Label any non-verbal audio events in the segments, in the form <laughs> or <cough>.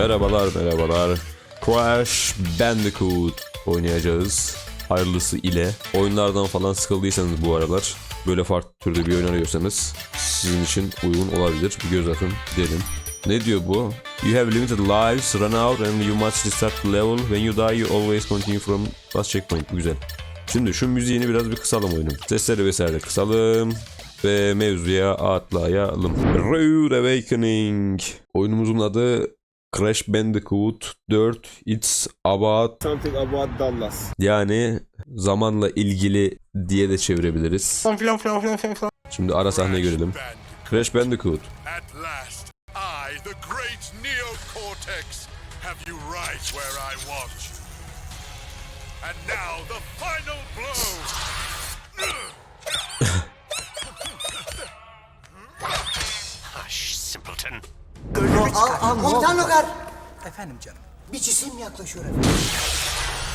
Merhabalar merhabalar. Crash Bandicoot oynayacağız. Hayırlısı ile. Oyunlardan falan sıkıldıysanız bu aralar böyle farklı türde bir oyun arıyorsanız sizin için uygun olabilir. Bir göz atın derim. Ne diyor bu? You have limited lives, run out and you must restart the level. When you die you always continue from last checkpoint. Güzel. Şimdi şu müziğini biraz bir kısalım oyunun. Sesleri vesaire kısalım. Ve mevzuya atlayalım. Rude Awakening. Oyunumuzun adı Crash Bandicoot 4 It's About Something about Dallas. yani zamanla ilgili diye de çevirebiliriz. Falan filan filan filan filan filan. Şimdi ara sahne görelim. Crash Bandicoot. At last, I, the great Neo Cortex, have you right where I want you. And now the final blow. <laughs> Komutan Logar. Efendim canım. Bir cisim yaklaşıyor efendim.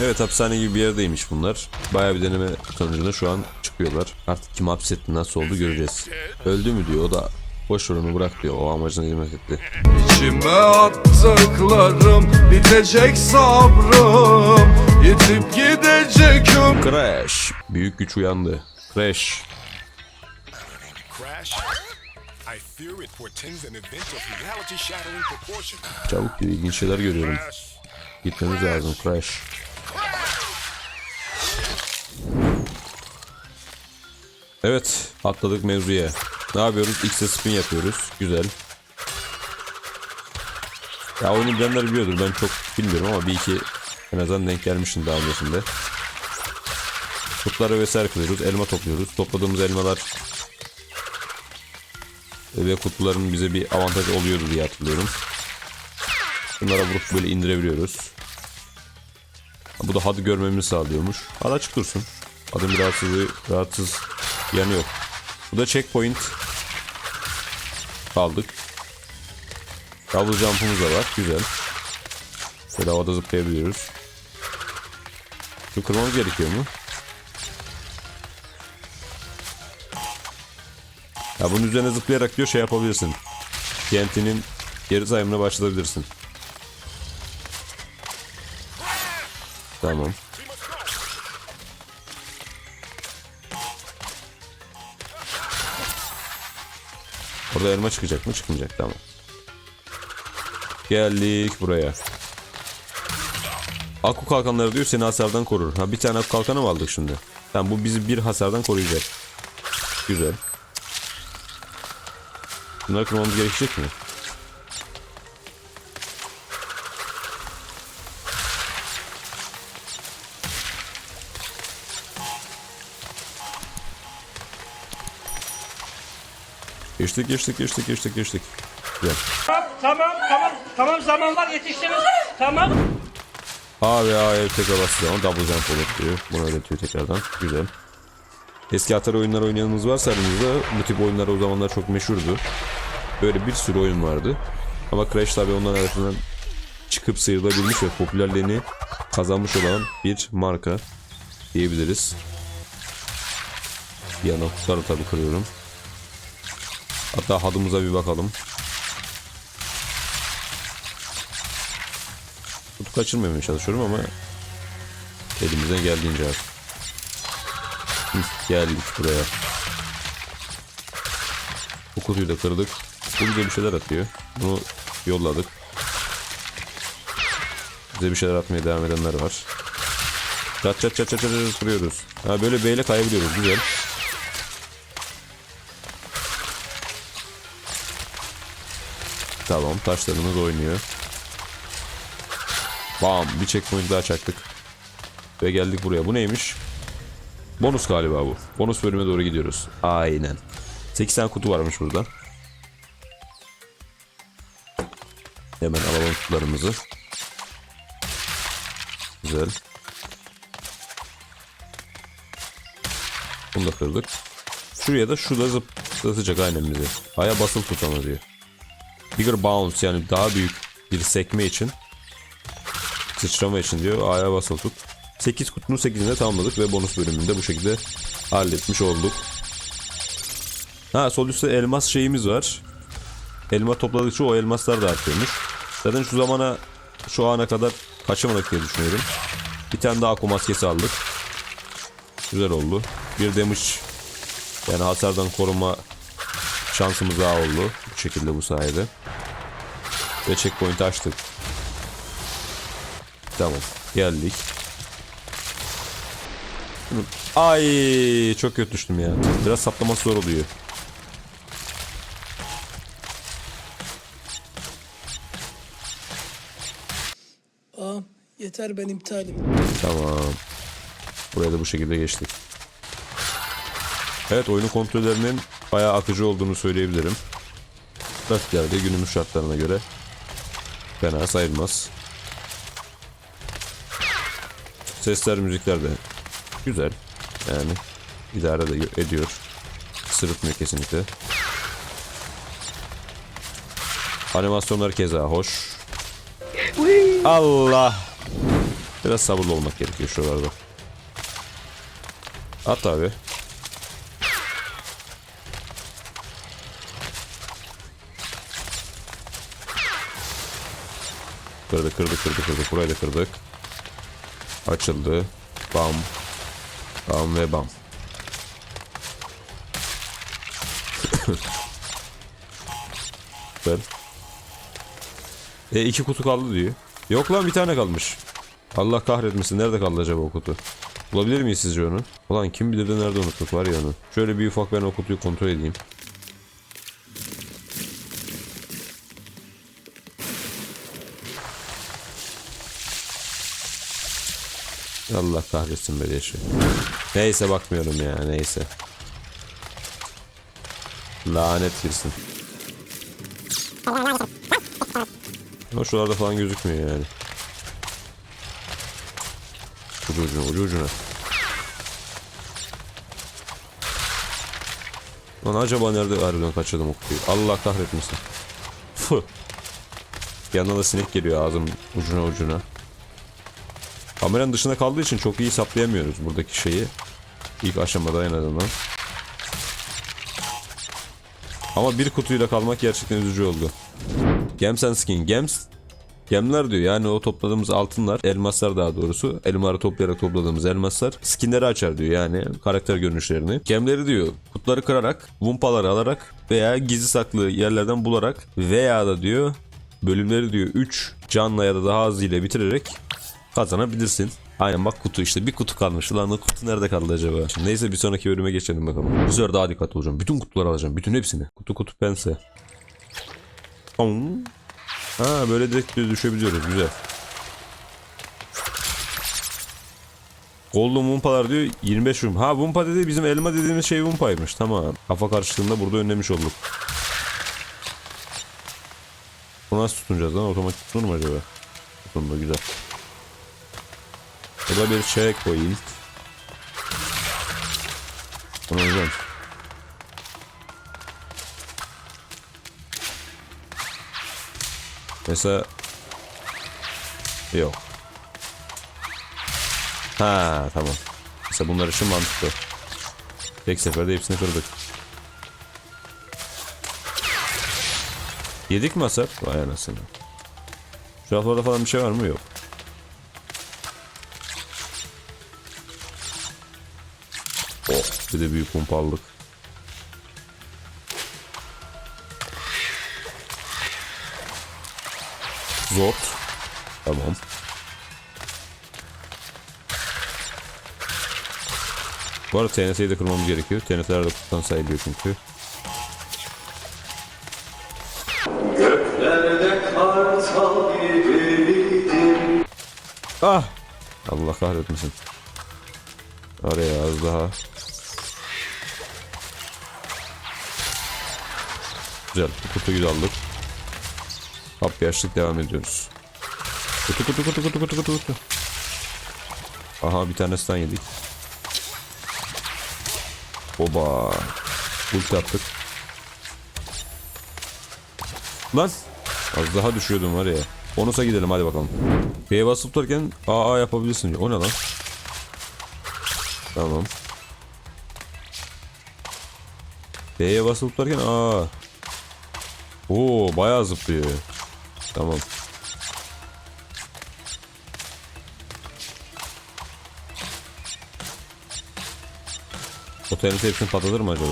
Evet hapishane gibi bir yerdeymiş bunlar. Bayağı bir deneme sonucunda şu an çıkıyorlar. Artık kim hapsetti nasıl oldu göreceğiz. Öldü mü diyor o da boş ver onu bırak diyor. O amacına hizmet etti. İçime attıklarım bitecek sabrım Yitip gidecek ömrüm Crash. Büyük güç uyandı. Crash. Crash, Çabuk diyor ilginç şeyler görüyorum. Crash, Gitmemiz lazım Crash. Evet atladık mevzuya. Ne yapıyoruz? X'e spin yapıyoruz. Güzel. Ya oyunu bilenler biliyordur. Ben çok bilmiyorum ama bir iki en azından denk gelmişim daha öncesinde. Kutları vesaire kılıyoruz. Elma topluyoruz. Topladığımız elmalar ve kutuların bize bir avantajı oluyordu diye hatırlıyorum. Bunlara vurup böyle indirebiliyoruz. Bu da hadı görmemizi sağlıyormuş. Hadi açık dursun. Hadın bir rahatsızlığı, rahatsız yanı yok. Bu da checkpoint. Aldık. Double jump'ımız da var. Güzel. Böyle havada zıplayabiliyoruz. Şu kırmamız gerekiyor mu? Ya bunun üzerine zıplayarak diyor şey yapabilirsin. TNT'nin geri sayımına başlatabilirsin. Tamam. Orada elma çıkacak mı? Çıkmayacak. Tamam. Geldik buraya. Akku kalkanları diyor seni hasardan korur. Ha bir tane akku kalkanı mı aldık şimdi? Tamam bu bizi bir hasardan koruyacak. Güzel. Bunları kırmamız gerekecek mi? Geçtik geçtik geçtik geçtik geçtik. Güzel. Tamam tamam tamam zamanlar yetiştiniz. Tamam. A ve A'ya tekrar bastığı zaman double jump olur diyor. Bunu öğretiyor tekrardan. Güzel. Eski Atari oyunlar oynayanınız varsa aranızda bu tip oyunlar o zamanlar çok meşhurdu. Böyle bir sürü oyun vardı. Ama Crash tabi onların arasından çıkıp sıyrılabilmiş ve popülerliğini kazanmış olan bir marka diyebiliriz. Bir yana kutuları tabi kırıyorum. Hatta hadımıza bir bakalım. Kutu kaçırmamaya çalışıyorum ama elimizden geldiğince artık. Hı, Geldik buraya. Bu kutuyu da kırdık. Bu bize bir şeyler atıyor. Bunu yolladık. Bize bir şeyler atmaya devam edenler var. Çat çat çat çat çat çat kırıyoruz. Ha böyle beyle kayabiliyoruz. Güzel. Tamam taşlarımız oynuyor. Bam bir checkpoint daha çaktık. Ve geldik buraya. Bu neymiş? Bonus galiba bu. Bonus bölüme doğru gidiyoruz. Aynen. 8 tane kutu varmış burada. Hemen alalım kutularımızı. Güzel. Bunu da kırdık. Şuraya da şurada zıplatacak aynen bizi. Aya basılı tut ama diyor. Bigger bounce yani daha büyük bir sekme için sıçrama için diyor. A'ya basılı tut. 8 kutunun 8'ini de tamamladık ve bonus bölümünde bu şekilde halletmiş olduk. Ha sol üstte elmas şeyimiz var. Elma topladıkça o elmaslar da artıyormuş. Zaten şu zamana şu ana kadar kaçamadık diye düşünüyorum. Bir tane daha akku maskesi aldık. Güzel oldu. Bir damage yani hasardan koruma şansımız daha oldu. Bu şekilde bu sayede. Ve checkpoint'i açtık. Tamam. Geldik. Ay çok kötü düştüm ya. Biraz saplaması zor oluyor. Aa, yeter ben iptalim. Tamam. Buraya da bu şekilde geçtik. Evet oyunun kontrollerinin bayağı akıcı olduğunu söyleyebilirim. Grafiklerde günümüz şartlarına göre fena sayılmaz. Sesler, müzikler de güzel. Yani idare de ediyor. Sırıtmıyor kesinlikle. Animasyonlar keza hoş. Allah! Biraz sabırlı olmak gerekiyor şuralarda. At abi. Kırdık kırdık kırdık kırdık. Burayı da kırdık. Açıldı. Bam. Bam ve bam. Güzel. E iki kutu kaldı diyor. Yok lan bir tane kalmış. Allah kahretmesin. Nerede kaldı acaba o kutu? Bulabilir miyiz sizce onu? Ulan kim bilir de nerede unuttuk var ya onu. Şöyle bir ufak ben o kutuyu kontrol edeyim. Allah kahretsin böyle şey. Neyse bakmıyorum ya neyse. Lanet girsin. Ama şuralarda falan gözükmüyor yani. Ucu ucuna ucu ucuna. Lan acaba nerede harbiden kaçırdım o kutuyu. Allah kahretmesin. Fı. Yandan da sinek geliyor ağzım ucuna ucuna. Kameranın dışında kaldığı için çok iyi saplayamıyoruz buradaki şeyi. İlk aşamada en azından. Ama bir kutuyla kalmak gerçekten üzücü oldu. Gems and Skin. Gems Gemler diyor yani o topladığımız altınlar, elmaslar daha doğrusu, elmaları toplayarak topladığımız elmaslar skinleri açar diyor yani karakter görünüşlerini. Gemleri diyor kutları kırarak, vumpaları alarak veya gizli saklı yerlerden bularak veya da diyor bölümleri diyor 3 canla ya da daha az ile bitirerek kazanabilirsin. Aynen bak kutu işte bir kutu kalmış. Lan o kutu nerede kaldı acaba? Şimdi neyse bir sonraki bölüme geçelim bakalım. Bu sefer daha dikkatli olacağım. Bütün kutuları alacağım. Bütün hepsini. Kutu kutu pense. Ha böyle direkt düşebiliyoruz. Güzel. Golden Wumpa'lar diyor 25 rum. Ha Wumpa dedi bizim elma dediğimiz şey Wumpa'ymış. Tamam. Kafa karşılığında burada önlemiş olduk. Bunu nasıl tutunacağız lan? Otomatik tutunur mu acaba? Tutundu güzel. Bu da bir checkpoint. Bunu hocam. Mesela yok. Ha tamam. Mesela bunlar için mantıklı. Tek seferde hepsini kırdık. Yedik mi hasar? Vay anasını. Şu raflarda falan bir şey var mı? Yok. Bir de büyük pumpa aldık. Zort. Tamam. Bu arada TNT'yi de kırmamız gerekiyor. TNT'ler de kutudan sayılıyor çünkü. Ah! Allah kahretmesin. Araya az daha. Güzel. Bu kutuyu aldık. Hap yaşlık devam ediyoruz. Kutu kutu kutu kutu kutu kutu kutu. Aha bir tanesinden yedik. Oba. Ult yaptık. Lan. Az daha düşüyordum var ya. Bonusa gidelim hadi bakalım. B'ye basıp tutarken AA yapabilirsin. O ne lan? Tamam. B'ye basıp tutarken AA. Oo bayağı zıplıyor. Tamam. Otelite hepsini patlatır mı acaba?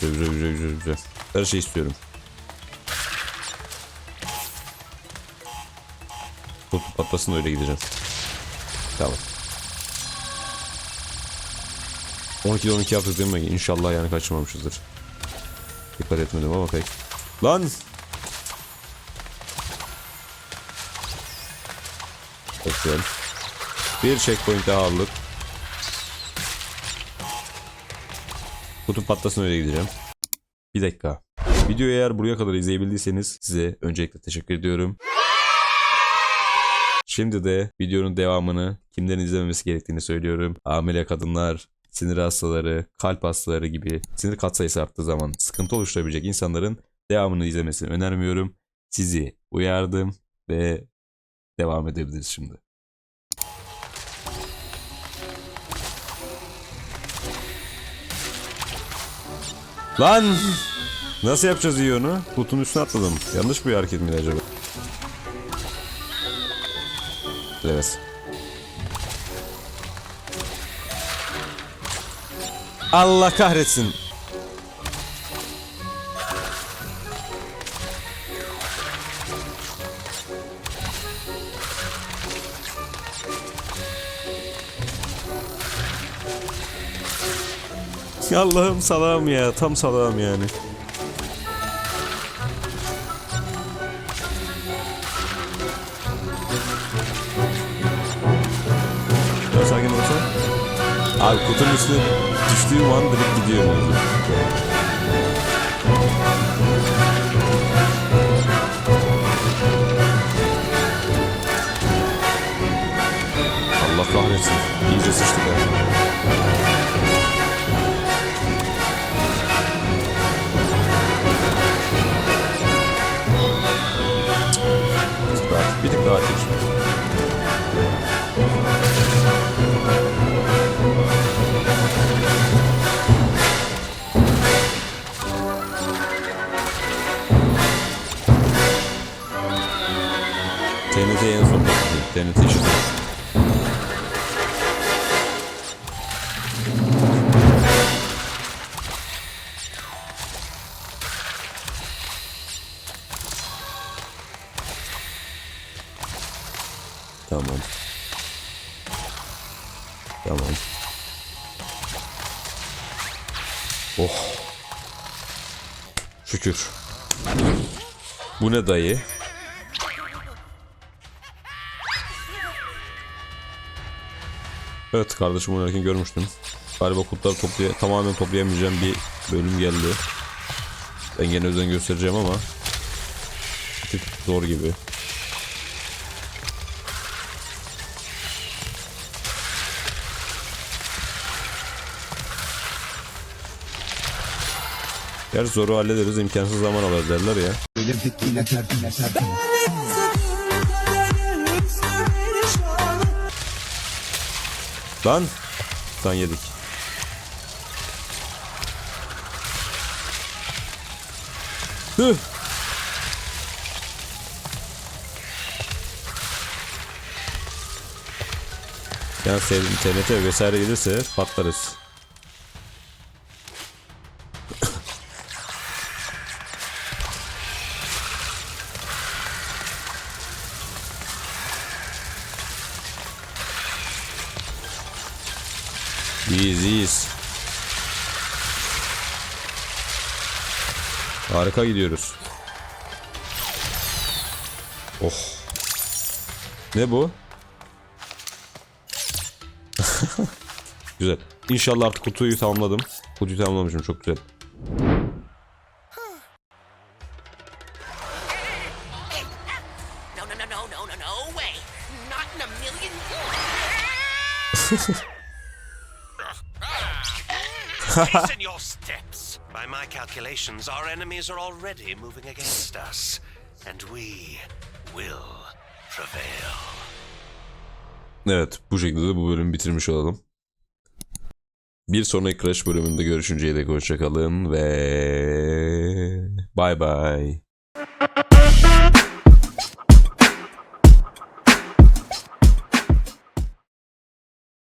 Güzel güzel güzel güzel. Her şey istiyorum. Kutu patlasın öyle gideceğim. Tamam. 12'de 12 yaptık değil mi? İnşallah yani kaçırmamışızdır. Dikkat etmedim ama pek. Lan! Çok güzel. Bir checkpoint daha aldık. Kutu patlasın öyle gideceğim. Bir dakika. Videoyu eğer buraya kadar izleyebildiyseniz size öncelikle teşekkür ediyorum. Şimdi de videonun devamını kimden izlememesi gerektiğini söylüyorum. Hamile kadınlar, sinir hastaları, kalp hastaları gibi sinir katsayısı arttığı zaman sıkıntı oluşturabilecek insanların devamını izlemesini önermiyorum. Sizi uyardım ve devam edebiliriz şimdi. Lan! Nasıl yapacağız iyi onu? Kutunun üstüne atladım. Yanlış bir hareket miydi acaba? Evet. Allah kahretsin. Allah'ım salam ya. Tam salam yani. Abi kutunun üstüne düştüğüm an direkt gidiyor mevzu. Allah kahretsin. İyice sıçtık abi. Bir tık daha ateş. TNT en son. TNT işte. Tamam. Tamam. Oh. Şükür. Bu ne dayı? Evet kardeşim oynarken görmüştüm. Galiba kurtları toplaya tamamen toplayamayacağım bir bölüm geldi. Ben gene özen göstereceğim ama tık zor gibi. Gerçi zoru hallederiz imkansız zaman alır derler ya. Lan. Lan yedik. Hıh. Yani sevdiğim TNT vesaire gelirse patlarız. Harika gidiyoruz. Oh. Ne bu? <laughs> güzel. İnşallah artık kutuyu tamamladım. Kutuyu tamamlamışım çok güzel. <laughs> Hasten <laughs> your steps. By my calculations, our enemies are already moving against us, and we will prevail. Evet bu şekilde bu bölümü bitirmiş olalım. Bir sonraki Crash bölümünde görüşünceye dek hoşçakalın ve bay bay.